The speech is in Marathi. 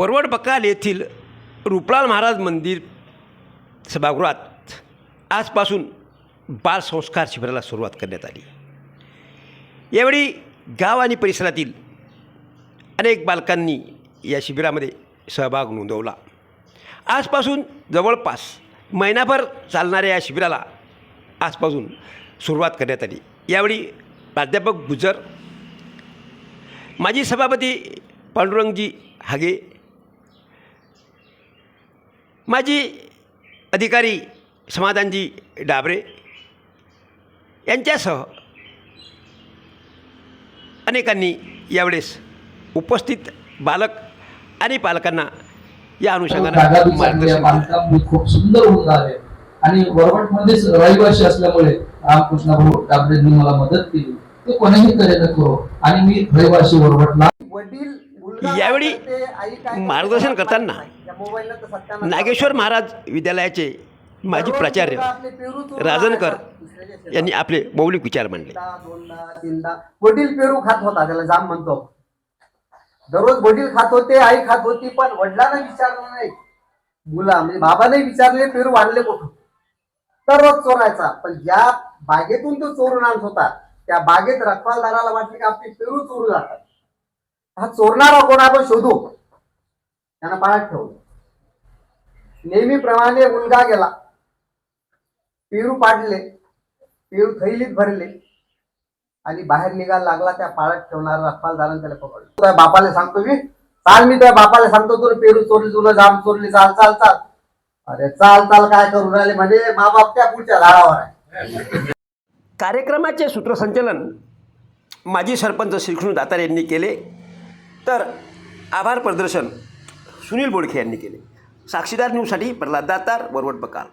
वरवड बकाल येथील रुपलाल महाराज मंदिर सभागृहात आजपासून बालसंस्कार शिबिराला सुरुवात करण्यात आली. यावेळी गाव आणि परिसरातील अनेक बालकांनी या शिबिरामध्ये सहभाग नोंदवला. आजपासून जवळपास महिनाभर चालणाऱ्या या शिबिराला आजपासून सुरुवात करण्यात आली. यावेळी प्राध्यापक गुजर माजी सभापती पांडुरंगजी हागे माजी अधिकारी समाधानजी डाबरे यांच्यासह अनेकांनी यावेळेस उपस्थित बालक आणि पालकांना या अनुषंगानं मार्गदर्शन खूप सुंदर होऊन आहे आणि वरवट मध्येच रहिवासी असल्यामुळे रामकृष्ण भाऊ डाबरेंनी मला मदत केली. ते कोणीही करेल करो. आणि मी रहिवासी वरवटला. वडील यावेळी मार्गदर्शन करताना तर नागेश्वर. महाराज विद्यालयाचे माजी प्राचार्य राजनकर. यांनी आपले मौलिक विचार मांडले. तीनदा. वडील पेरू खात होता त्याला जाम म्हणतो. दररोज वडील खात होते आई खात होती पण वडिलांना विचारलं नाही. मुला म्हणजे बाबाने विचारले पेरू आणले कुठून? दररोज चोरायचा. पण ज्या बागेतून तो चोरून आणत होता त्या बागेत रखवालदाराला वाटले की आपले पेरू चोरू जातात हा चोरणारा कोण? आपण शोधू. त्यांना पाळत ठेवलं. नेहमीप्रमाणे मुलगा गेला. पेरू पाडले. पेरू थैलीत भरले. आणि बाहेर निघायला लागला. त्या पाळत ठेवणारा रखवालदाराने त्याला पकडलं. तुझ्या बापाला सांगतो मी चाल मी त्या बापाला सांगतो तुला पेरू चोरली तुला जाम चोरली. चाल चाल चाल. अरे चाल चाल काय करून राहिले? म्हणजे मा बाप त्या पुढच्या झाडावर आहे. कार्यक्रमाचे सूत्रसंचलन माजी सरपंच श्रीकृष्ण दातार यांनी केले. तर आभार प्रदर्शन सुनील बोडखे यांनी केले. साक्षीदार न्यूजसाठी प्रल्हाद दातार वरवट बकाल.